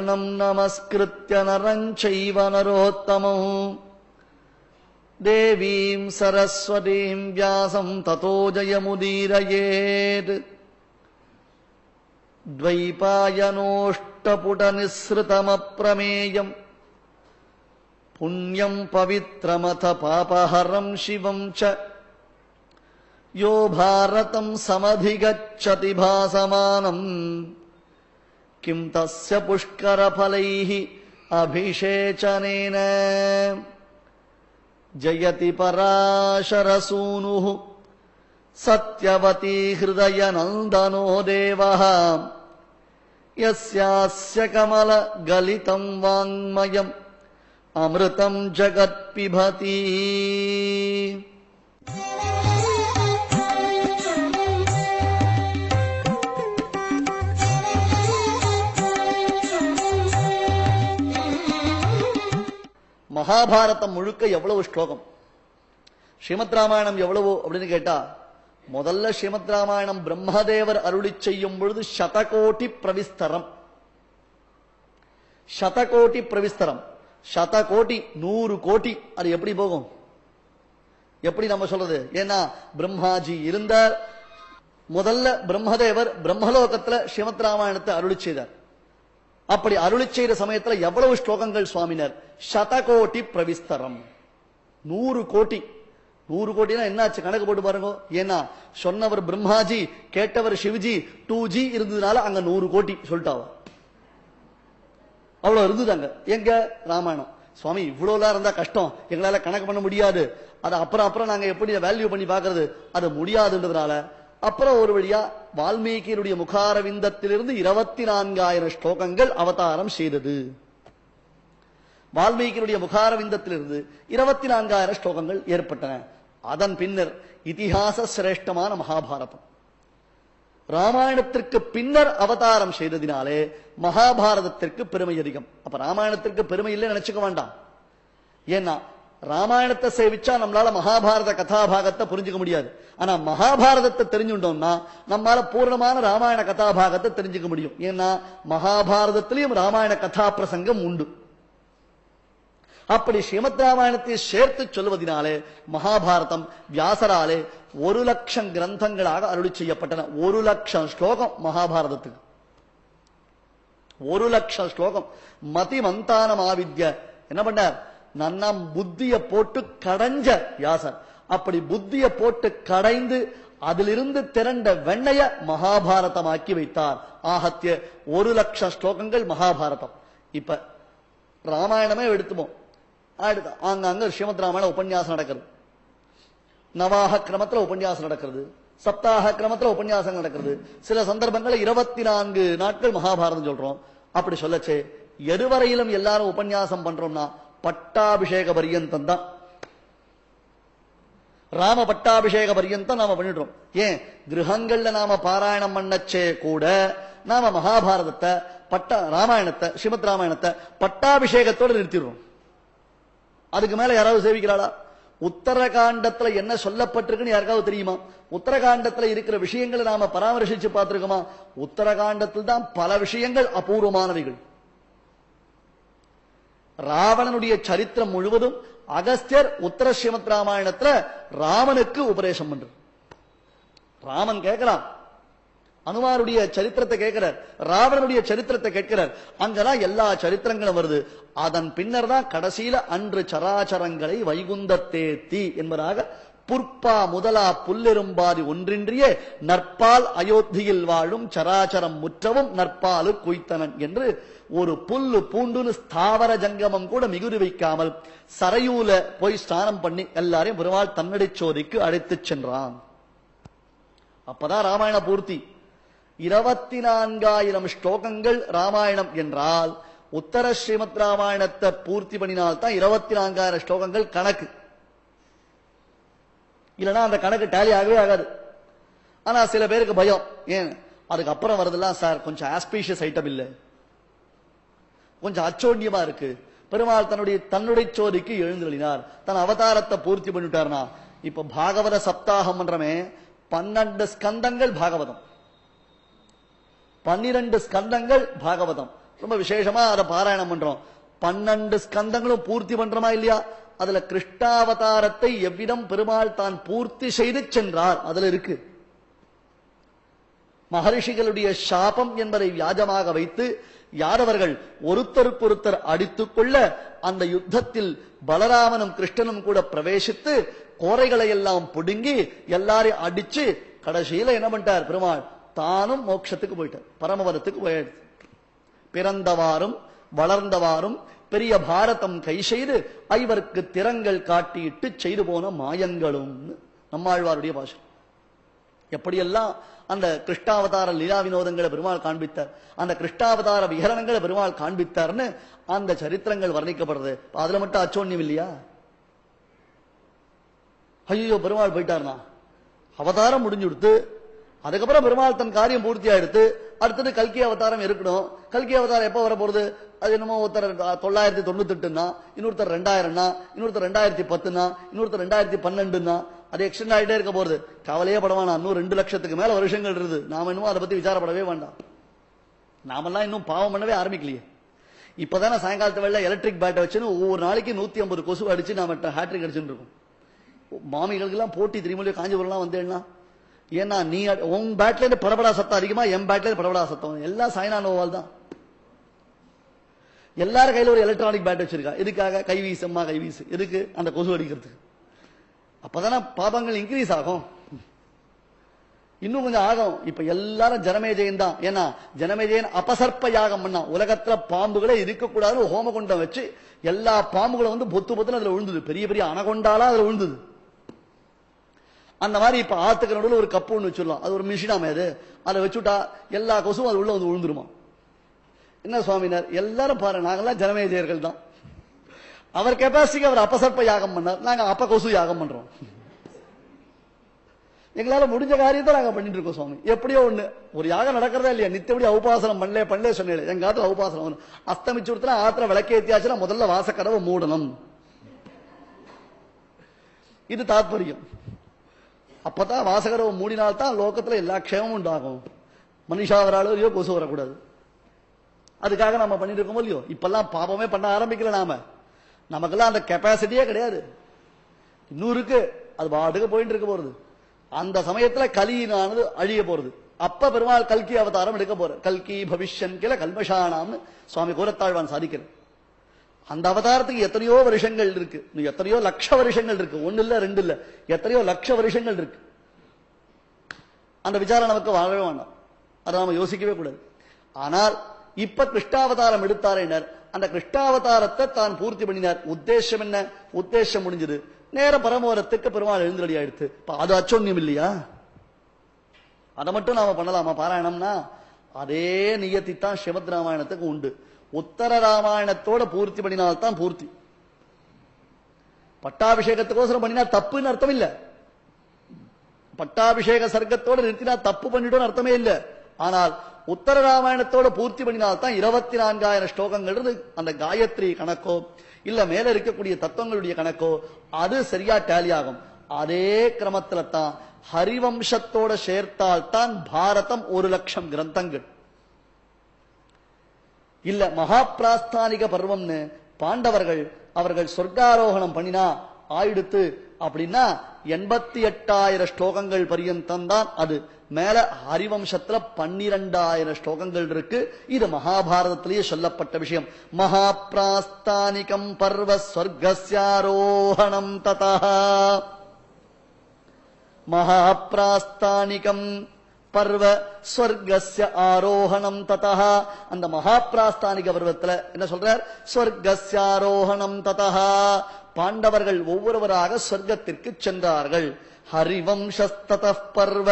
नारायणम् नमस्कृत्य नरम् चैव नरोत्तमम् देवीम् सरस्वतीम् व्यासम् ततो जयमुदीरयेत्। द्वैपायनोष्टपुटनिःसृतमप्रमेयम्। पुण्यम् पवित्रमथ पापहरम् शिवम् च। यो भारतम् समधिगच्छति भासमानम् किम् तस्य पुष्करफलैः अभिषेचनेन? जयति पराशरसूनुः सत्यवती हृदयनन्दनो देवः। यस्यास्य कमलगलितम् वाङ्मयम् अमृतम् जगत्पिबति மகாபாரதம் முழுக்க எவ்வளவு ஸ்லோகம்? ஸ்ரீமத் ராமாயணம் எவ்வளவு அப்படின்னு கேட்டா முதல்ல ஸ்ரீமத் ராமாயணம் பிரம்மதேவர் அருளி செய்யும் பொழுது சதகோட்டி பிரவிஸ்தரம். சதகோட்டி பிரவிஸ்தரம். சதகோட்டி நூறு கோட்டி அது எப்படி போகும்? எப்படி நம்ம சொல்றது? ஏன்னா பிரம்மாஜி இருந்தார். முதல்ல பிரம்மதேவர் பிரம்மலோகத்துல ஸ்ரீமத் ராமாயணத்தை அருளி செய்தார். அப்படி அருளி செய்த சமயத்துல எவ்வளவு ஸ்லோகங்கள் சுவாமினர்? சதகோட்டி பிரவிஸ்தரம். நூறு கோட்டி. நூறு கோடினா என்னாச்சு? கணக்கு போட்டு பாருங்க. ஏன்னா சொன்னவர் பிரம்மாஜி கேட்டவர் சிவஜி டூ ஜி இருந்ததுனால அங்க நூறு கோட்டி சொல்லிட்டாவ அவ்வளவு இருந்ததாங்க எங்க? ராமாயணம். சுவாமி இவ்வளவுலாம் இருந்தா கஷ்டம். எங்களால கணக்கு பண்ண முடியாது. அது அப்புறம் அப்புறம் நாங்க எப்படி வேல்யூ பண்ணி பாக்குறது அது முடியாதுன்றதுனால அப்புறம் ஒரு வழியா வால்மீகியினுடைய முகாரவிந்தத்திலிருந்து இருபத்தி நான்காயிரம் ஸ்லோகங்கள் அவதாரம் செய்தது. வால்மீகியினுடைய முகாரவிந்தத்திலிருந்து இருபத்தி நான்காயிரம் ஸ்லோகங்கள் ஏற்பட்டன. அதன் பின்னர் இதிகாச சிரேஷ்டமான மகாபாரதம். ராமாயணத்திற்கு பின்னர் அவதாரம் செய்ததினாலே மகாபாரதத்திற்கு பெருமை அதிகம். அப்ப ராமாயணத்திற்கு பெருமை இல்லை நினைச்சுக்க வேண்டாம். ஏன்னா ராமாயணத்தை சேவிச்சா நம்மளால மகாபாரத கதாபாகத்தை புரிஞ்சுக்க முடியாது. ஆனா மகாபாரதத்தை தெரிஞ்சுட்டோம்னா நம்மால பூர்ணமான ராமாயண கதாபாகத்தை தெரிஞ்சுக்க முடியும். ஏன்னா மகாபாரதத்திலையும் ராமாயண கதா பிரசங்கம் உண்டு. அப்படி ஸ்ரீமத் ராமாயணத்தை சேர்த்து சொல்வதனாலே மகாபாரதம் வியாசராலே ஒரு லட்சம் கிரந்தங்களாக அருளி செய்யப்பட்டன. ஒரு லட்சம் ஸ்லோகம் மகாபாரதத்துக்கு. ஒரு லட்சம் ஸ்லோகம். மதி மந்தானம் ஆவித்ய என்ன பண்ணார்? நன்னா புத்திய போட்டு கடைஞ்ச வியாசர் அப்படி புத்திய போட்டு கடைந்து அதிலிருந்து திரண்ட வெண்ணைய மகாபாரதமாக்கி வைத்தார் ஆகத்திய ஒரு லட்சம் ஸ்லோகங்கள் மகாபாரதம். இப்ப ராமாயணமே எடுத்துமோ அடுத்து அங்கங்க ஸ்ரீமத் ராமாயண உபன்யாசம் நடக்கிறது. நவாக கிரமத்துல உபன்யாசம் நடக்கிறது. சப்தாக கிரமத்துல உபன்யாசம் நடக்கிறது. சில சந்தர்ப்பங்கள்ல இருபத்தி நான்கு நாட்கள் மகாபாரதம் சொல்றோம். அப்படி சொல்லச்சே எதுவரையிலும் எல்லாரும் உபன்யாசம் பண்றோம்னா பட்டாபிஷேக பரியந்தம் தான் ராம பட்டாபிஷேக பரியந்தம் நாம பண்ணிடுறோம். ஏன்? கிரகங்கள்ல நாம பாராயணம் பண்ணச்சே கூட நாம மகாபாரதத்தை பட்ட ராமாயணத்தை ஸ்ரீமத் ராமாயணத்தை பட்டாபிஷேகத்தோடு நிறுத்திடுறோம். அதுக்கு மேல யாராவது சேவிக்கிறாளா? உத்தரகாண்டத்துல என்ன சொல்லப்பட்டிருக்குன்னு யாருக்காவது தெரியுமா? உத்தரகாண்டத்துல இருக்கிற விஷயங்களை நாம பராமரிசிச்சு பார்த்திருக்கோமா? உத்தரகாண்டத்தில் தான் பல விஷயங்கள் அபூர்வமானவைகள். ராவணனுடைய சரித்திரம் முழுவதும் அகஸ்தியர் உத்தர ஸ்ரீமத் ராமாயணத்துல ராமனுக்கு உபதேசம் பண்ற ராமன் கேட்கலாம். அனுமாருடைய சரித்திரத்தை கேட்கிறார். ராவணனுடைய சரித்திரத்தை கேட்கிறார். அங்கதான் எல்லா சரித்திரங்களும் வருது. அதன் பின்னர் தான் கடைசியில அன்று சராச்சரங்களை வைகுந்தத்தேத்தி என்பதாக புற்பா முதலா புல்லெரும்பாதி ஒன்றின்றிய நற்பால் அயோத்தியில் வாழும் சராச்சரம் முற்றவும் நற்பாலு குய்த்தனன் என்று ஒரு புல்லு பூண்டுன்னு ஸ்தாவர ஜங்கமம் கூட மிகுதி வைக்காமல் சரையூல போய் ஸ்நானம் பண்ணி எல்லாரையும் பெருமாள் தன்னடை சோதிக்கு அழைத்துச் சென்றான். அப்பதான் ராமாயண பூர்த்தி. இருபத்தி நான்காயிரம் ஸ்லோகங்கள் ராமாயணம் என்றால் உத்தர ஸ்ரீமத் ராமாயணத்தை பூர்த்தி பண்ணினால் தான் இருபத்தி நான்காயிரம் ஸ்லோகங்கள் கணக்கு. இல்லைன்னா அந்த கணக்கு டேலி ஆகவே ஆகாது. ஆனா சில பேருக்கு பயம். ஏன்? அதுக்கப்புறம் வரதெல்லாம் சார் கொஞ்சம் ஆஸ்பீஷியஸ் ஐட்டம் இல்லை. கொஞ்சம் அச்சோன்யமா இருக்கு. பெருமாள் தன்னுடைய தன்னுடைய சோதிக்கு எழுந்தொழினார் தன் அவதாரத்தை பூர்த்தி பண்ணிட்டார்னா இப்ப பாகவத சப்தாகம் பண்றமே பன்னெண்டு ஸ்கந்தங்கள் பாகவதம். பன்னிரண்டு ஸ்கந்தங்கள் பாகவதம். ரொம்ப விசேஷமா அதை பாராயணம் பண்றோம். பன்னெண்டு ஸ்கந்தங்களும் பூர்த்தி பண்றோமா இல்லையா? அதுல கிருஷ்ணாவதாரத்தை எவ்விதம் பெருமாள் தான் பூர்த்தி செய்து சென்றார்? அதுல இருக்கு. மகரிஷிகளுடைய சாபம் என்பதை வியாஜமாக வைத்து யாதவர்கள் ஒருத்தருக்கொருத்தர் அடித்துக் கொள்ள அந்த யுத்தத்தில் பலராமனும் கிருஷ்ணனும் கூட பிரவேசித்து கோரைகளை எல்லாம் புடுங்கி எல்லாரையும் அடிச்சு கடைசியில என்ன பண்ணிட்டார் பெருமாள்? தானும் மோட்சத்துக்கு போயிட்டார். பரமபதத்துக்கு போயிடுது பிறந்தவாறும் வளர்ந்தவாறும் பெரிய பாரதம் கை செய்து ஐவருக்கு திறங்கள் காட்டிட்டு செய்து போன மாயங்களும் நம்மாழ்வாருடைய பாஷை. எப்படியெல்லாம் அந்த கிருஷ்ணாவதார லீலா வினோதங்களை பெருமாள் காண்பித்தார் அந்த கிருஷ்ணாவதார விகரணங்களை பெருமாள் காண்பித்தார்னு அந்த சரித்திரங்கள் வர்ணிக்கப்படுறது. அதுல மட்டும் அச்சோன்யம் இல்லையா? ஐயோ பெருமாள் போயிட்டார்னா அவதாரம் முடிஞ்சு கொடுத்து அதுக்கப்புறம் பெருமாள் தன் காரியம் பூர்த்தி ஆயிடுத்து அடுத்தது கல்கி அவதாரம் இருக்கணும் கல்கி அவதாரம் எப்போ வர போறது அது என்னமோ ஒருத்தர் தொள்ளாயிரத்தி தொண்ணூத்தி எட்டுன்னா இன்னொருத்தர் ரெண்டாயிரம்னா இன்னொருத்தர் ரெண்டாயிரத்தி பத்துனா இன்னொருத்தர் ரெண்டாயிரத்தி பன்னெண்டுனா அது எக்ஸ்டெண்ட் ஆகிட்டே இருக்க போறது கவலையே படவானா இன்னும் ரெண்டு லட்சத்துக்கு மேல வருஷங்கள் இருக்குது. நாம இன்னும் அதை பத்தி விசாரப்படவே வேண்டாம். நாமெல்லாம் இன்னும் பாவம் பண்ணவே ஆரம்பிக்கலையே. இப்பதானே சாயங்காலத்து வேலை எலக்ட்ரிக் பேட்டை வச்சுன்னு ஒவ்வொரு நாளைக்கு நூத்தி ஐம்பது கொசு அடிச்சு நாம ஹேட்ரிக் அடிச்சுட்டு இருக்கோம். மாமிகளுக்கெல்லாம் போட்டி திருமலையோ காஞ்சிபுரம்லாம் வந்தேன்னா ஏன்னா நீ உன் பேட்ல இருந்து படபடா சத்தம் அதிகமா என் பேட்ல இருந்து படபடா சத்தம் எல்லாம் சாய்னா நோவால் தான். எல்லாரும் கையில ஒரு எலக்ட்ரானிக் பேட் வச்சிருக்கா. இதுக்காக கை வீசம்மா கை வீசு. எதுக்கு? அந்த கொசு அடிக்கிறதுக்கு. அப்பதானே பாபங்கள் இன்க்ரீஸ் ஆகும். இன்னும் கொஞ்சம் ஆகும். இப்ப எல்லாரும் ஜனமேஜயன் தான். ஏன்னா ஜனமேஜயன் அபசர்ப்ப யாகம் பண்ணா. உலகத்துல பாம்புகளே இருக்கக்கூடாதுன்னு ஹோமகுண்டம் வச்சு எல்லா பாம்புகளும் வந்து பொத்து பொத்துன்னு அதுல விழுந்தது. பெரிய பெரிய அணகொண்டாலா அதுல விழுந்தது. அந்த மாதிரி இப்ப ஆத்துக்கு நடுவில் ஒரு கப்பு ஒன்று வச்சிடலாம். அது ஒரு மிஷினாம அது அதை வச்சுட்டா எல்லா கொசுவும் அது உள்ள வந்து விழுந்துருமா? என்ன சுவாமினார் எல்லாரும் பாரு நாங்கெல்லாம் ஜனமேஜயர்கள் தான். அவர் கெப்பாசிட்டிக்கு அவர் அப்பசற்ப யாகம் பண்ணார். நாங்க அப்ப கொசு யாகம் பண்றோம். எங்களால முடிஞ்ச காரியத்தை நாங்க பண்ணிட்டு இருக்கோம் சுவாமி. எப்படியோ ஒண்ணு. ஒரு யாகம் நடக்கிறதா இல்லையா? நித்தபடி உபாசனம் பண்ணல பண்ணல சொன்னேன். எங்க ஆத்துல உபாசனம் ஒண்ணு. அஸ்தமிச்சு கொடுத்தா ஆத்துல விளக்கேத்தியாச்சுன்னா முதல்ல வாசக்கடவை மூடணும். இது தாத்பரியம். அப்பதான் வாசகரவை மூடினால்தான் லோகத்துல எல்லா க்ஷேமும் உண்டாகும். மனுஷா வராளோ இல்லையோ கொசு வரக்கூடாது. அதுக்காக நம்ம பண்ணிட்டு இருக்கோம் இல்லையோ? இப்பெல்லாம் பாபமே பண்ண ஆரம்பிக்கல நாம. நமக்கெல்லாம் அந்த கெப்பாசிட்டியே கிடையாது. இன்னும் இருக்கு அது பாட்டுக்கு போயிட்டு இருக்க போறது. அந்த சமயத்துல கலியினானது அழிய போறது. அப்ப பெருமாள் கல்கி அவதாரம் எடுக்க போற கல்கி பவிஷ்யன் கீழே கல்மஷானாம்னு சுவாமி கூரத்தாழ்வான் சாதிக்கிறார். அந்த அவதாரத்துக்கு எத்தனையோ வருஷங்கள் இருக்கு. இன்னும் எத்தனையோ லட்ச வருஷங்கள் இருக்கு. ஒன்னு இல்ல ரெண்டு இல்ல எத்தனையோ லட்ச வருஷங்கள் இருக்கு. அந்த விசாரம் நமக்கு வாழவே வேண்டாம். அதை நாம யோசிக்கவே கூடாது. ஆனால் இப்ப கிருஷ்ணாவதாரம் எடுத்தாரேனர் அந்த கிருஷ்ணாவதாரத்தை தான் பூர்த்தி பண்ணினார். உத்தேசம் என்ன? உத்தேசம் முடிஞ்சது. நேர பரமோரத்துக்கு பெருமாள் எழுந்தடி ஆயிடுத்து. அது அச்சோன்யம் இல்லையா? அதை மட்டும் நாம பண்ணலாமா? பாராயணம்னா அதே நியத்தி தான் சிவத் ராமாயணத்துக்கு உண்டு. உத்தர ராமாயணத்தோட பூர்த்தி பண்ணினால்தான் பூர்த்தி. பட்டாபிஷேகத்துக்கோசரம் பண்ணினா தப்புன்னு அர்த்தம் இல்ல. பட்டாபிஷேக சர்க்கத்தோட நிறுத்தினா தப்பு பண்ணிட்டோம் அர்த்தமே இல்ல. ஆனால் உத்தர ராமாயணத்தோட பூர்த்தி பண்ணினால்தான் இருபத்தி நான்காயிரம் ஸ்லோகங்கள் அந்த காயத்ரி கணக்கோ இல்ல மேல இருக்கக்கூடிய தத்துவங்களுடைய கணக்கோ அது சரியா டேலி ஆகும். அதே கிரமத்துல தான் ஹரிவம்சத்தோட சேர்த்தால் தான் பாரதம் ஒரு லட்சம் கிரந்தங்கள். இல்ல மகாபிராஸ்தானிக பருவம்னு பாண்டவர்கள் அவர்கள் சொர்க்காரோகணம் பண்ணினா ஆயிடுத்து அப்படின்னா எண்பத்தி எட்டாயிரம் ஸ்லோகங்கள் பரியந்தம் தான் அது. மேல ஹரிவம்சத்துல பன்னிரெண்டாயிரம் ஸ்லோகங்கள் இருக்கு. இது மகாபாரதத்திலேயே சொல்லப்பட்ட விஷயம். மகாபிராஸ்தானிகம் பர்வ ஸ்வர்கஸ்யாரோகணம் ததா. மகாபிராஸ்தானிகம் பர்வ ஸ்வர்கஸ்ய ஆரோகணம் ததா அந்த மகாபிராஸ்தானிக பருவத்தில் என்ன சொல்றார்? ஸ்வர்கஸ்யாரோகணம் ததா பாண்டவர்கள் ஒவ்வொருவராக சொர்க்கத்திற்கு சென்றார்கள். ஹரிவம்சஸ்தத பர்வ.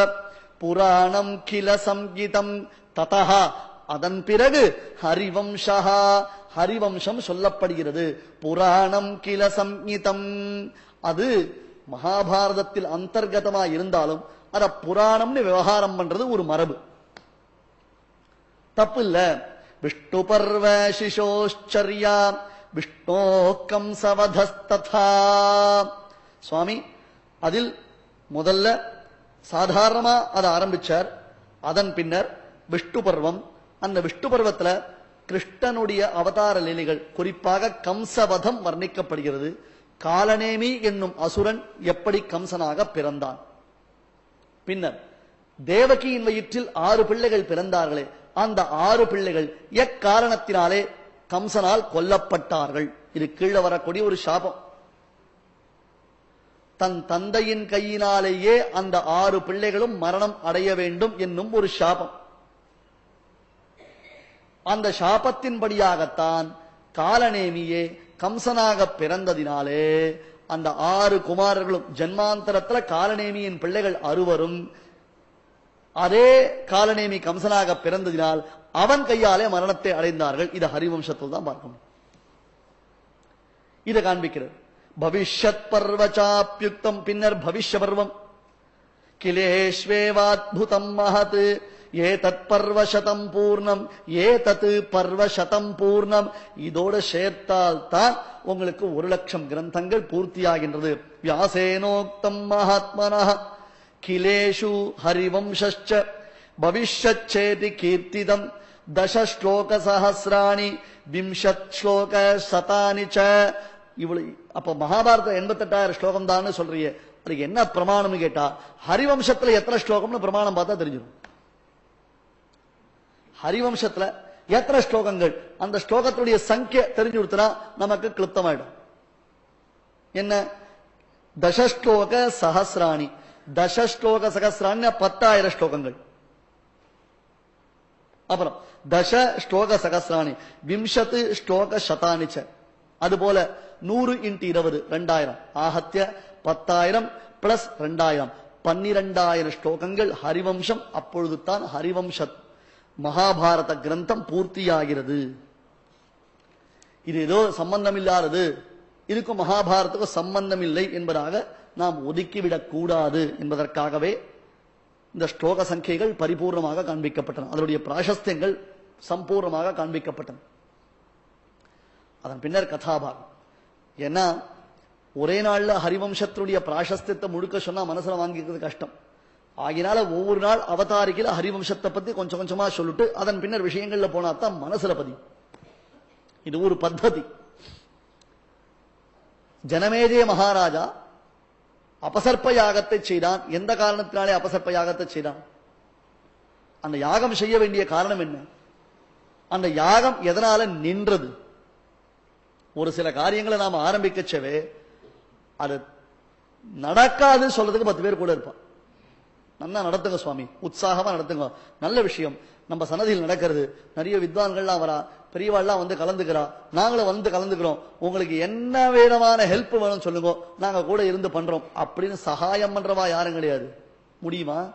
புராணம் கில சங்கீதம் ததா அதன் பிறகு ஹரிவம்சா ஹரிவம்சம் சொல்லப்படுகிறது. புராணம் கில சங்கீதம் அது மகாபாரதத்தில் அந்தர்கதமா இருந்தாலும் அத புராணம்னு விவகாரம் பண்றது ஒரு மரபு. தப்பு இல்ல விஷ்ணு பர்வ சிசோச்சரியா விஷ்ணோ கம்சவதஸ்ததா சுவாமி அதில் முதல்ல சாதாரணமா அதை ஆரம்பிச்சார். அதன் பின்னர் விஷ்ணு பர்வம் அந்த விஷ்ணு பர்வத்துல கிருஷ்ணனுடைய அவதார லீலைகள் குறிப்பாக கம்சவதம் வர்ணிக்கப்படுகிறது. காலநேமி என்னும் அசுரன் எப்படி கம்சனாக பிறந்தான்? பின்னர் தேவகியின் வயிற்றில் ஆறு பிள்ளைகள் பிறந்தார்களே அந்த ஆறு பிள்ளைகள் எக்காரணத்தினாலே கம்சனால் கொல்லப்பட்டார்கள்? இது கீழே வரக்கூடிய ஒரு சாபம். தன் தந்தையின் கையினாலேயே அந்த ஆறு பிள்ளைகளும் மரணம் அடைய வேண்டும் என்னும் ஒரு சாபம். அந்த சாபத்தின்படியாகத்தான் காலநேமியே கம்சனாக பிறந்ததினாலே அந்த ஆறு குமாரர்களும் ஜன்மாந்தரத்துல காலநேமியின் பிள்ளைகள் அறுவரும். அதே காலநேமி கம்சனாக பிறந்ததினால் அவன் கையாலே மரணத்தை அடைந்தார்கள். இது ஹரிவம்சத்தில் தான் பார்க்கணும் இதை காண்பிக்கிறது. பவிஷ்யத் பர்வச்சாப்யுக்தம் பின்னர் பவிஷ்ய பர்வம். கிலேஷ்வேவாத்புதம் மகத் ஏதத் பர்வசதம் பூர்ணம் ஏதத்து பர்வசதம் பூர்ணம். இதோட சேர்த்தால் தான் உங்களுக்கு ஒரு லட்சம் கிரந்தங்கள் பூர்த்தியாகின்றது. வியாசேனோக்தம் மகாத்மன கிலேஷு ஹரிவம்சச்ச பவிஷ்யச்சேதி கீர்த்திதம். தசஸ்லோக சஹசிராணி விம்சத் ஸ்லோக சதானி ச. இவ்வளவு அப்ப மகாபாரத எண்பத்தெட்டாயிரம் ஸ்லோகம் தான் சொல்றீங்க அதுக்கு என்ன பிரமாணம்னு கேட்டா ஹரிவம்சத்துல எத்தனை ஸ்லோகம்னு பிரமாணம் பார்த்தா தெரிஞ்சிடும் ஹரிவம்சத்துல எத்தனை ஸ்லோகங்கள்? அந்த ஸ்லோகத்துடைய சங்கிய தெரிஞ்சு கொடுத்தனா நமக்கு கிளுப்தமாயிடும். என்ன? தசஸ்லோக சஹசிராணி. தசஸ்லோக சகசிராணி பத்தாயிரம் ஸ்லோகங்கள். அப்புறம் தச ஸ்லோக சகசிராணி விம்சத்து ஸ்லோக சதானிச்ச. அதுபோல நூறு இன்ட்டு இருபது ரெண்டாயிரம். ஆகத்திய பத்தாயிரம் பிளஸ் ரெண்டாயிரம். பன்னிரெண்டாயிரம் ஸ்லோகங்கள் ஹரிவம்சம் அப்பொழுது தான் ஹரிவம்சத். மகாபாரத கிரந்தம் பூர்த்தியாகிறது. இது ஏதோ சம்பந்தம் இல்லாதது இதுக்கும் மகாபாரத்துக்கும் சம்பந்தம் இல்லை என்பதாக நாம் ஒதுக்கிவிடக் கூடாது என்பதற்காகவே இந்த ஸ்லோக சங்கைகள் பரிபூர்ணமாக காண்பிக்கப்பட்டன. அதனுடைய பிராசஸ்தியங்கள் சம்பூர்ணமாக காண்பிக்கப்பட்டன. அதன் பின்னர் கதாபாகம். ஏன்னா ஒரே நாள்ல ஹரிவம்சத்தினுடைய பிராசஸ்தியத்தை முழுக்க சொன்னா மனசுல வாங்கிக்கிறது கஷ்டம். ஆகினால ஒவ்வொரு நாள் அவதாரிக்கையில ஹரிவம்சத்தை பத்தி கொஞ்சம் கொஞ்சமா சொல்லிட்டு அதன் பின்னர் விஷயங்கள்ல போனா தான் மனசுல பதியும். இது ஒரு பத்ததி. ஜனமேஜய மகாராஜா அபசர்ப்ப யாகத்தை செய்தான். எந்த காரணத்தினாலே அபசர்ப்ப யாகத்தை செய்தான்? அந்த யாகம் செய்ய வேண்டிய காரணம் என்ன? அந்த யாகம் எதனால நின்றது? ஒரு சில காரியங்களை நாம ஆரம்பிக்கச்சவே அது நடக்காது சொல்றதுக்கு பத்து பேர் கூட இருப்பான் நல்லா நடத்துங்க சுவாமி. உற்சாகமா நடத்துங்க. நல்ல விஷயம். நம்ம சன்னதியில் நடக்கிறது. நிறைய வித்வான்கள்லாம் வரா. பெரியவாள்லாம் வந்து கலந்துக்கிறா. நாங்களும் வந்து கலந்துக்கிறோம். உங்களுக்கு என்ன விதமான ஹெல்ப் வேணும் சொல்லுங்க. நாங்க கூட இருந்து பண்றோம். அப்படின்னு சகாயம் பண்றவா யாரும் கிடையாது. முடியுமா?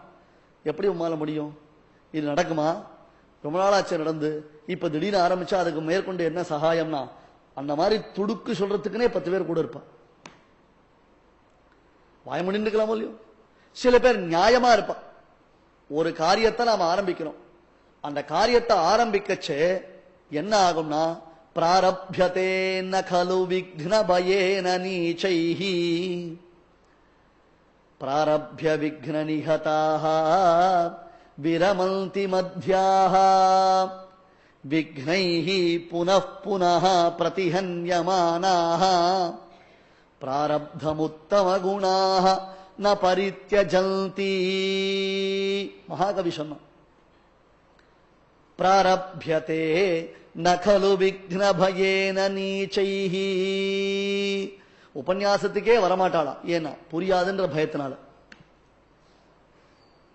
எப்படி உமால முடியும்? இது நடக்குமா? ரொம்ப நாளாச்சு நடந்து. இப்ப திடீர்னு ஆரம்பிச்சா அதுக்கு மேற்கொண்டு என்ன சகாயம்னா அந்த மாதிரி துடுக்கு சொல்றதுக்குன்னே பத்து பேர் கூட இருப்பான் வாய முடிந்துக்கலாமோ இல்லையோ? சில பேர் நியாயமா இருப்பான். ஒரு காரியத்தை நாம ஆரம்பிக்கிறோம் அந்த காரியத்தை ஆரம்பிக்கச்சு என்ன ஆகும்னா பிராரப்யதே ந விக்ன பயேன நீச்சைஹி. பிராரப்ய விக்ன நிகதாக விரமந்தி மத்தியாக விக்னைः புனः புனः பிரதிஹன்யமானாः பிராரப்தமுத்தமகுணாக ந பரித்தியஜந்தி மகாகவி சொன்னான் பிராரப்யதே நகலு விக்னபயேன விக்ன பயேன உபன்யாசத்துக்கே வரமாட்டாளா ஏன்னா புரியாதுன்ற பயத்தினால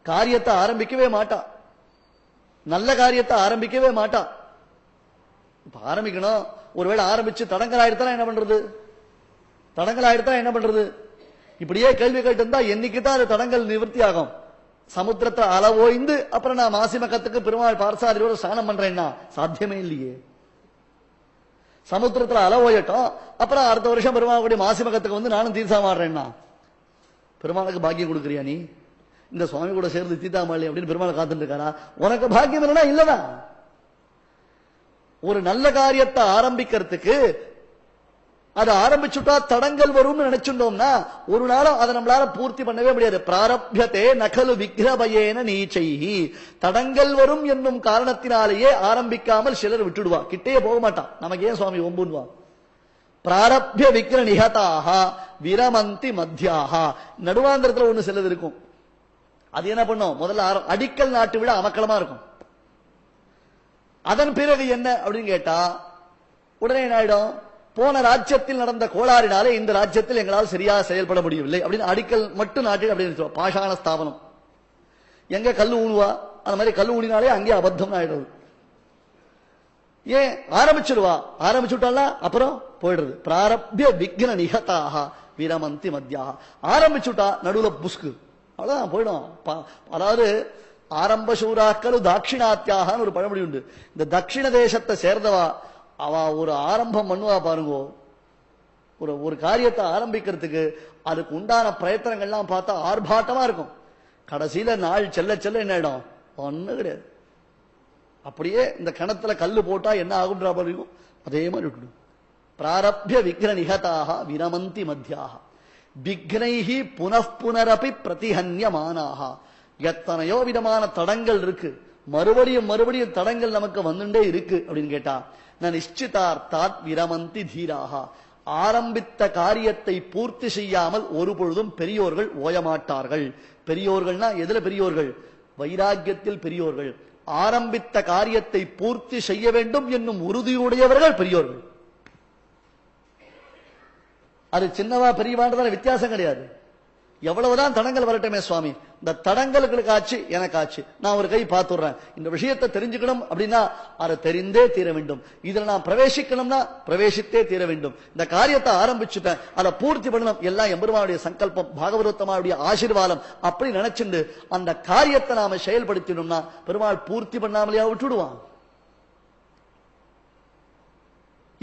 காரியத்தை ஆரம்பிக்கவே மாட்டா நல்ல காரியத்தை ஆரம்பிக்கவே மாட்டா இப்ப ஆரம்பிக்கணும் ஒருவேளை ஆரம்பிச்சு தடங்கல் ஆயிடுத்தா என்ன பண்றது தடங்கல் ஆயிடுத்தா என்ன பண்றது இப்படியே கேள்வி கேட்டிருந்தா என்னைக்குதான் தான் அது தடங்கள் நிவர்த்தி ஆகும் சமுத்திரத்தை அளவோய்ந்து அப்புறம் நான் மாசிமக்கத்துக்கு பெருமாள் பார்சாதியோட ஸ்நானம் பண்றேன்னா சாத்தியமே இல்லையே. சமுத்திரத்துல அளவோயட்டும் அப்புறம் அடுத்த வருஷம் பெருமாளுடைய மாசிமக்கத்துக்கு வந்து நானும் தீர்த்தம் ஆடுறேன்னா பெருமாளுக்கு பாக்கியம் கொடுக்குறியா நீ? இந்த சுவாமி கூட சேர்ந்து தீத்தாமல்லி அப்படின்னு பெருமாளை காத்துட்டு இருக்காரா உனக்கு பாக்கியம் இல்லைன்னா? இல்லதான் ஒரு நல்ல காரியத்தை ஆரம்பிக்கிறதுக்கு அதை ஆரம்பிச்சுட்டா தடங்கள் வரும்னு நினைச்சுட்டோம்னா ஒரு நாளும் அதை நம்மளால பூர்த்தி பண்ணவே முடியாது. பிராரப்யத்தே நகலு விக்கிரபயேன நீச்சைஹி. தடங்கள் வரும் என்னும் காரணத்தினாலேயே ஆரம்பிக்காமல் சிலர் விட்டுடுவா. கிட்டேயே போக மாட்டான். நமக்கு ஏன் சுவாமி ஒம்புன்வா பிராரப்ய விக்கிர நிகதாக விரமந்தி மத்தியாக நடுவாந்திரத்துல ஒண்ணு சிலது இருக்கும். அது என்ன பண்ணும்? முதல்ல அடிக்கல் நாட்டு விட அமக்கலமா இருக்கும். அதன் பிறகு என்ன அப்படின்னு கேட்டா உடனே என்ன ஆயிடும்? போன ராஜ்யத்தில் நடந்த கோளாறினாலே இந்த ராஜ்யத்தில் எங்களால் சரியா செயல்பட முடியவில்லை அப்படின்னு அடிக்கல் மட்டும் நாட்டு அப்படின்னு பாஷான ஸ்தாபனம். எங்க கல்லு ஊனுவா அந்த மாதிரி கல்லு ஊனினாலே அங்கே அபத்தம் ஆயிடுது ஏன்? ஆரம்பிச்சிருவா. ஆரம்பிச்சுட்டாலா அப்புறம் போயிடுறது. பிராரப்ய விக்ன நிகதாக விரமந்தி மத்தியாக ஆரம்பிச்சுட்டா நடுவுல புஸ்கு அவ்வளவுதான் போயிடும். அதாவது ஆரம்ப சூறாக்கள் தாட்சிணாத்தியாகன்னு ஒரு பழமொழி உண்டு. இந்த தட்சிண தேசத்தை சேர்ந்தவா அவ ஒரு ஆரம்பம் பண்ணுவா பாருங்கோ. ஒரு ஒரு காரியத்தை ஆரம்பிக்கிறதுக்கு அதுக்கு உண்டான பிரயத்தனங்கள்லாம் பார்த்தா ஆர்ப்பாட்டமா இருக்கும். கடைசியில நாள் செல்ல செல்ல என்ன இடம் ஒண்ணும் கிடையாது. அப்படியே இந்த கணத்துல கல்லு போட்டா என்ன ஆகும்ன்ற பாருங்க. இருக்கும் அதே மாதிரி விட்டுடும் பிராரப்ய விக்ன நிகதாக விரமந்தி மத்தியாக விக்னைகி புனப்புனரப்பி பிரதிஹன்யமானாக. எத்தனையோ விதமான தடங்கள் இருக்கு. மறுபடியும் மறுபடியும் தடங்கள் நமக்கு வந்துட்டே இருக்கு அப்படின்னு கேட்டா நான் நிச்சிதார்த்தாத் விரமந்தி தீராக ஆரம்பித்த காரியத்தை பூர்த்தி செய்யாமல் ஒரு பொழுதும் பெரியோர்கள் ஓயமாட்டார்கள். பெரியோர்கள்னா எதுல பெரியோர்கள்? வைராக்கியத்தில் பெரியோர்கள். ஆரம்பித்த காரியத்தை பூர்த்தி செய்ய வேண்டும் என்னும் உறுதியுடையவர்கள் பெரியோர்கள். அது சின்னவா பெரியவான்றதான வித்தியாசம் கிடையாது. எவ்வளவுதான் தடங்கள் வரட்டுமே சுவாமி. இந்த தடங்களுக்கு ஆச்சு எனக்கு ஆச்சு நான் ஒரு கை பார்த்துடுறேன். இந்த விஷயத்தை தெரிஞ்சுக்கணும் அப்படின்னா அதை தெரிந்தே தீர வேண்டும். இதுல நான் பிரவேசிக்கணும்னா பிரவேசித்தே தீர வேண்டும். இந்த காரியத்தை ஆரம்பிச்சுட்டேன். அதை பூர்த்தி பண்ணணும். எல்லாம் எம்பெருமானுடைய சங்கல்பம் பாகவதத்தமாவுடைய ஆசீர்வாதம். அப்படி நினைச்சுண்டு அந்த காரியத்தை நாம செயல்படுத்தினோம்னா பெருமாள் பூர்த்தி பண்ணாமலேயா விட்டுடுவான்.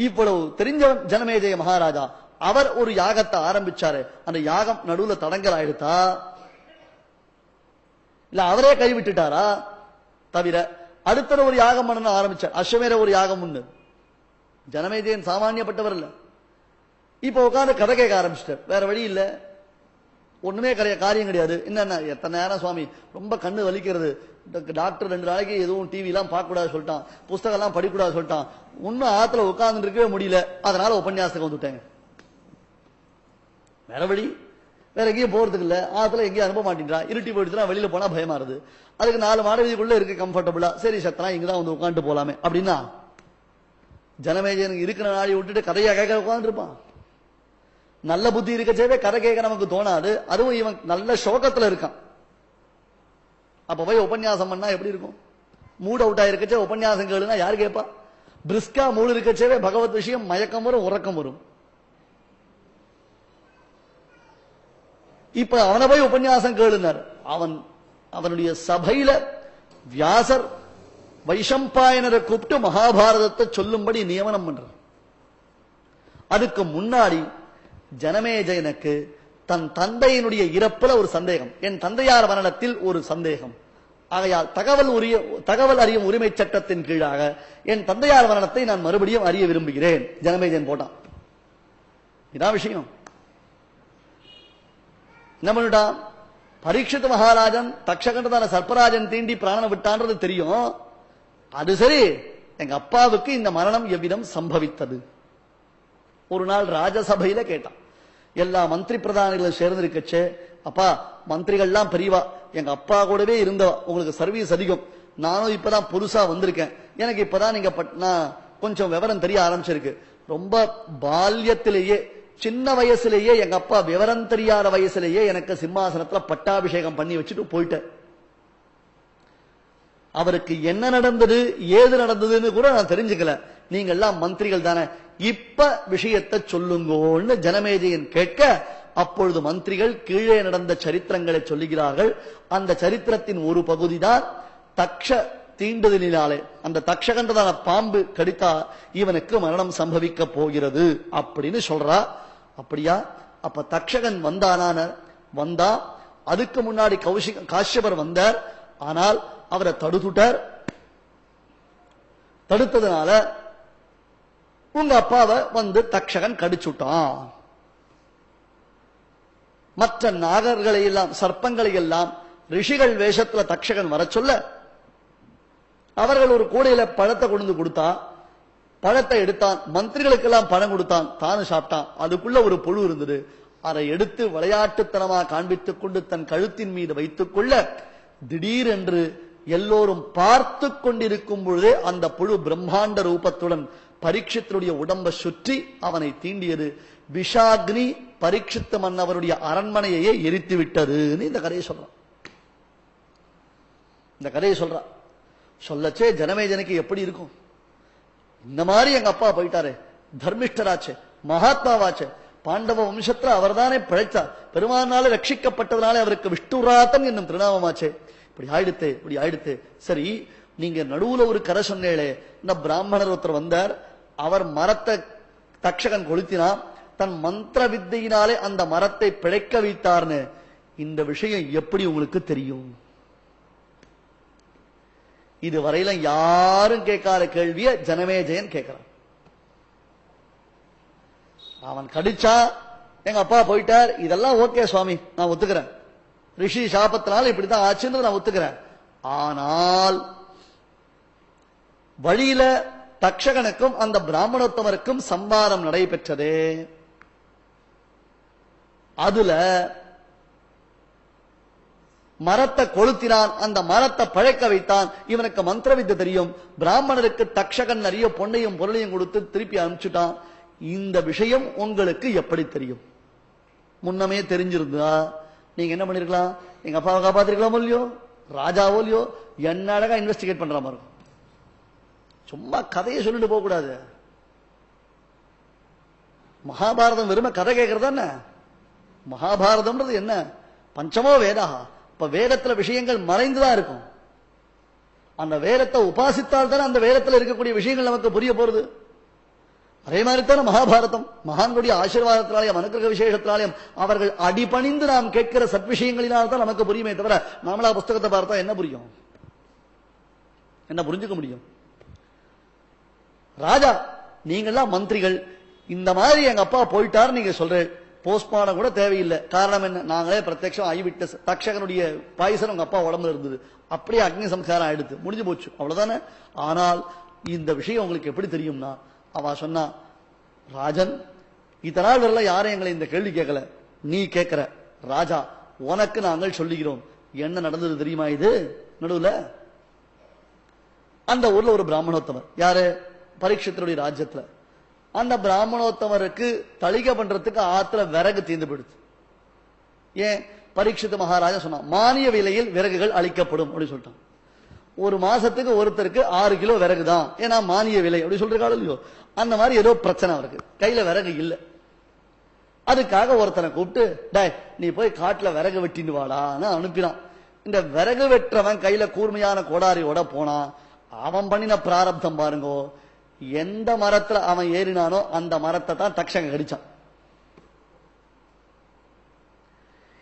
இவ்வளவு தெரிஞ்சவன் ஜனமேஜய மகாராஜா. அவர் ஒரு யாகத்தை ஆரம்பிச்சாரு. அந்த யாகம் நடுவுல தடங்கல் ஆயிடுத்தா? இல்ல அவரே கைவிட்டுட்டாரா தவிர அடுத்த ஒரு யாகம் பண்ண ஆரம்பிச்சார். அஸ்வமேர ஒரு யாகம் ஒண்ணு. ஜனமேஜயன் சாமானியப்பட்டவர் இல்ல. இப்ப உட்காந்து கதை கேட்க ஆரம்பிச்சிட்டார். வேற வழி இல்ல. ஒண்ணுமே கிடையாது காரியம் கிடையாது. என்னென்ன எத்தனை நேரம் சுவாமி ரொம்ப கண்ணு வலிக்கிறது. டாக்டர் ரெண்டு நாளைக்கு எதுவும் டிவி எல்லாம் பார்க்க கூடாது சொல்லிட்டான். புஸ்தகம் எல்லாம் படிக்கூடாது சொல்லிட்டான். இன்னும் ஆத்துல உட்கார்ந்து இருக்கவே முடியல. அதனால உபன்யாசத்துக்கு வந்துட்டேன் வேற வழி? வேற எங்கேயும் போறதுக்கு இல்ல. ஆத்துல எங்கேயும் அனுப்ப மாட்டேங்கிறா இருட்டி போயிடுச்சுன்னா வெளியில போனா பயமா இருது அதுக்கு நாலு மாடவீதிக்குள்ள இருக்கு கம்ஃபர்டபுளா சரி சத்தனா இங்கதான் வந்து உட்காந்து போலாமே. அப்படின்னா ஜனமேஜனுக்கு இருக்கிற நாளை விட்டுட்டு கதையா கேட்க உட்காந்துருப்பான் நல்ல புத்தி இருக்கச்சேவே கதை கேட்க நமக்கு தோணாது. அதுவும் இவன் நல்ல சோகத்துல இருக்கான். அப்ப போய் உபன்யாசம் பண்ணா எப்படி இருக்கும்? மூட் அவுட் ஆயிருக்கச்சே உபன்யாசம் கேளுனா யாரு கேட்பா? பிரிஸ்கா மூடு இருக்கச்சேவே பகவத் விஷயம் மயக்கம் வரும் உறக்கம் வரும். இப்ப அவனை போய் உபன்யாசம் கேளுனார். அவன் அவனுடைய சபையில வியாசர் வைஷம்பாயனரை கூப்பிட்டு மகாபாரதத்தை சொல்லும்படி நியமனம் பண்றார். அதுக்கு முன்னாடி ஜனமேஜயனுக்கு தன் தந்தையினுடைய இறப்புல ஒரு சந்தேகம். என் தந்தையார் மரணத்தில் ஒரு சந்தேகம். ஆகையால் தகவல் உரிய தகவல் அறியும் உரிமை சட்டத்தின் கீழாக என் தந்தையார் மரணத்தை நான் மறுபடியும் அறிய விரும்புகிறேன். ஜனமேஜயன் போட்டான். இதான் விஷயம். என்ன பண்ணிட்டான் பரீட்சித் மகாராஜன் தக்ஷகண்டதான சர்ப்பராஜன் தீண்டி பிராணனை விட்டான்றது தெரியும். அது சரி எங்க அப்பாவுக்கு இந்த மரணம் எவ்விதம் சம்பவித்தது? ஒரு நாள் ராஜசபையில கேட்டான். எல்லா மந்திரி பிரதானிகளும் சேர்ந்து இருக்கச்சே அப்பா மந்திரிகள்லாம் பெரியவா எங்க அப்பா கூடவே இருந்தவா உங்களுக்கு சர்வீஸ் அதிகம். நானும் இப்பதான் புதுசா வந்திருக்கேன். எனக்கு இப்பதான் நீங்க பட்- நான் கொஞ்சம் விவரம் தெரிய ஆரம்பிச்சிருக்கு. ரொம்ப பால்யத்திலேயே சின்ன வயசுலேயே எங்க அப்பா விவரம் தெரியாத வயசுலேயே எனக்கு சிம்மாசனத்துல பட்டாபிஷேகம் பண்ணி வச்சுட்டு போயிட்டேன். அவருக்கு என்ன நடந்தது ஏது நடந்ததுன்னு கூட நான் தெரிஞ்சுக்கல. நீங்க எல்லாம் மந்திரிகள் தானே. இப்ப விஷயத்தை சொல்லுங்கோன்னு ஜனமேஜயன் கேட்க அப்பொழுது மந்திரிகள் கீழே நடந்த சரித்திரங்களை சொல்லுகிறார்கள். அந்த சரித்திரத்தின் ஒரு பகுதி தான் தக்ஷ தீண்டுதலினாலே. அந்த தக்ஷகண்டதான பாம்பு கடித்தா இவனுக்கு மரணம் சம்பவிக்க போகிறது அப்படின்னு சொல்றா. அப்படியா? அப்ப தக்ஷகன் வந்தானான வந்தா அதுக்கு முன்னாடி கௌஷிக காஷ்யபர் வந்தார். ஆனால் அவரை தடுத்துட்டார். தடுத்ததுனால உங்க அப்பாவை வந்து தக்ஷகன் கடிச்சுட்டான். மற்ற நாகர்களை எல்லாம் சர்ப்பங்களை எல்லாம் ரிஷிகள் வேஷத்துல தக்ஷகன் வர சொல்ல அவர்கள் ஒரு கூடையில பழத்தை கொண்டு வந்து கொடுத்தா பழத்தை எடுத்தான் மந்திரிகளுக்கெல்லாம் பணம் கொடுத்தான் தானும் சாப்பிட்டான். அதுக்குள்ள ஒரு புழு இருந்தது. அதை எடுத்து விளையாட்டுத்தனமா காண்பித்துக் கொண்டு தன் கழுத்தின் மீது வைத்துக் கொள்ள திடீரென்று எல்லோரும் பார்த்து கொண்டிருக்கும் பொழுதே அந்த புழு பிரம்மாண்ட ரூபத்துடன் பரீட்சித்தனுடைய உடம்பை சுற்றி அவனை தீண்டியது. விஷாக்னி பரீட்சித்த மன்னவருடைய அரண்மனையையே எரித்து விட்டதுன்னு இந்த கதையை சொல்றான். இந்த கதையை சொல்றான். சொல்லச்சே ஜனமே ஜனக்கு எப்படி இருக்கும்? இந்த மாதிரி எங்க அப்பா போயிட்டாரு. தர்மிஷ்டராச்சு மகாத்மாவாச்சு. பாண்டவ வம்சத்துல அவர்தானே பிழைச்சார் பெருமானால ரட்சிக்கப்பட்டதுனால அவருக்கு விஷ்ணுராத்தம் என்னும் திருநாமமாச்சே. இப்படி ஆயிடுத்து இப்படி ஆயிடுத்து. சரி நீங்க நடுவுல ஒரு கரை சொன்னேளே இந்த பிராமணர் ஒருத்தர் வந்தார். அவர் மரத்தை தக்ஷகன் கொளுத்தினான். தன் மந்திர வித்தையினாலே அந்த மரத்தை பிழைக்க வைத்தார்னு. இந்த விஷயம் எப்படி உங்களுக்கு தெரியும்? இது வரையில யாரும் கேட்காத கேள்விய ஜனமேஜயன் கேட்கிறான். அவன் கடிச்சா எங்க அப்பா போயிட்டார் இதெல்லாம் ஓகே சுவாமி நான் ஒத்துக்கிறேன். ரிஷி சாபத்தினால இப்படித்தான் ஆச்சுன்னு நான் ஒத்துக்கிறேன். ஆனால் வழியில தக்ஷகனுக்கும் அந்த பிராமணோத்தமருக்கும் சம்பாரம் நடைபெற்றது. அதுல மரத்தை கொளுத்தினான் அந்த மரத்தை பழைக்க வைத்தான். இவனுக்கு மந்திர வித்தை தெரியும். பிராமணருக்கு தக்ஷகன் நிறைய பொண்ணையும் பொருளையும் கொடுத்து திருப்பி அனுப்பிச்சுட்டான். இந்த விஷயம் உங்களுக்கு எப்படி தெரியும்? முன்னமே தெரிஞ்சிருந்தா நீங்க என்ன பண்ணிருக்கலாம்? எங்க அப்பாவை காப்பாத்திருக்கலாமோ இல்லையோ? ராஜாவோ இல்லையோ? என்ன அழகா இன்வெஸ்டிகேட் பண்ற மாதிரி இருக்கும். சும்மா கதையை சொல்லிட்டு போக கூடாது மகாபாரதம் வெறும கதை கேட்கறது என்ன? மகாபாரதம்ன்றது என்ன? பஞ்சமோ வேதா? இப்ப வேதத்துல விஷயங்கள் மறைந்துதான் இருக்கும். அந்த வேதத்தை உபாசித்தால் தானே அந்த வேதத்தில் இருக்கக்கூடிய விஷயங்கள் நமக்கு புரிய போறது? அதே மாதிரி தானே மகாபாரதம். மகான்களுடைய ஆசீர்வாதத்தினாலையும் அனுகிரக விசேஷத்தினாலையும் அவர்கள் அடிபணிந்து நாம் கேட்கிற சத்விஷயங்களினால் தான் நமக்கு புரியுமே தவிர நாமளா புஸ்தகத்தை பார்த்தா என்ன புரியும்? என்ன புரிஞ்சுக்க முடியும்? ராஜா நீங்கள்லாம் மந்திரிகள். இந்த மாதிரி எங்க அப்பா போயிட்டார் நீங்க சொல்ற போஸ்ட்மார்டம் கூட தேவையில்லை. காரணம் என்ன? நாங்களே பிரத்யட்சம் ஐவிட்ட தக்ஷகனுடைய பாய்சன் உங்க அப்பா உடம்புல இருந்தது. அப்படியே அக்னி சம்ஸ்காரம் ஆயிடுது முடிஞ்சு போச்சு. அவ்வளவுதானே? ஆனால் இந்த விஷயம் உங்களுக்கு எப்படி தெரியும்னா அவ சொன்னா ராஜன் இத்தனை வரல யாரும் எங்களை இந்த கேள்வி கேட்கல. நீ கேட்கிற ராஜா உனக்கு நாங்கள் சொல்லுகிறோம். என்ன நடந்தது தெரியுமா இது? நடுவுல அந்த ஊர்ல ஒரு பிராமணோத்தவர் யாரு? பரீட்சத்தினுடைய ராஜ்யத்துல. அந்த பிராமணோத்தமருக்கு தளிகை பண்றதுக்கு ஆத்துல விறகு தீர்ந்து போயிடுச்சு. ஏன்? பரீட்சித்து மகாராஜா சொன்னான் மானிய விலையில் விறகுகள் அளிக்கப்படும் அப்படின்னு சொல்லிட்டான். ஒரு மாசத்துக்கு ஒருத்தருக்கு ஆறு கிலோ விறகு தான் ஏன்னா மானிய விலை அப்படி சொல்றாள் இல்லையோ? அந்த மாதிரி ஏதோ பிரச்சனை அவருக்கு. கையில விறகு இல்ல. அதுக்காக ஒருத்தனை கூப்பிட்டு டே நீ போய் காட்டுல விறகு வெட்டின்னு வாடான்னு அனுப்பினான். இந்த விறகு வெட்டுறவன் கையில கூர்மையான கோடாரியோட போனான். அவன் பண்ணின பிராரப்தம் பாருங்கோ. எந்த மரத்துல அவன் ஏறினானோ அந்த மரத்தை தான் தக்ஷங்க கடிச்சான்.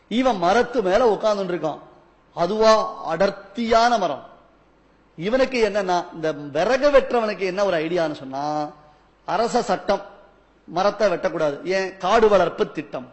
இவன் மரத்து மேல உட்கார்ந்து இருக்கான் அதுவா அடர்த்தியான மரம். இவனுக்கு என்னன்னா இந்த விறகு வெட்டுறவனுக்கு என்ன ஒரு ஐடியான்னு சொன்னா அரச சட்டம் மரத்தை வெட்டக்கூடாது. ஏன்? காடு வளர்ப்பு திட்டம்.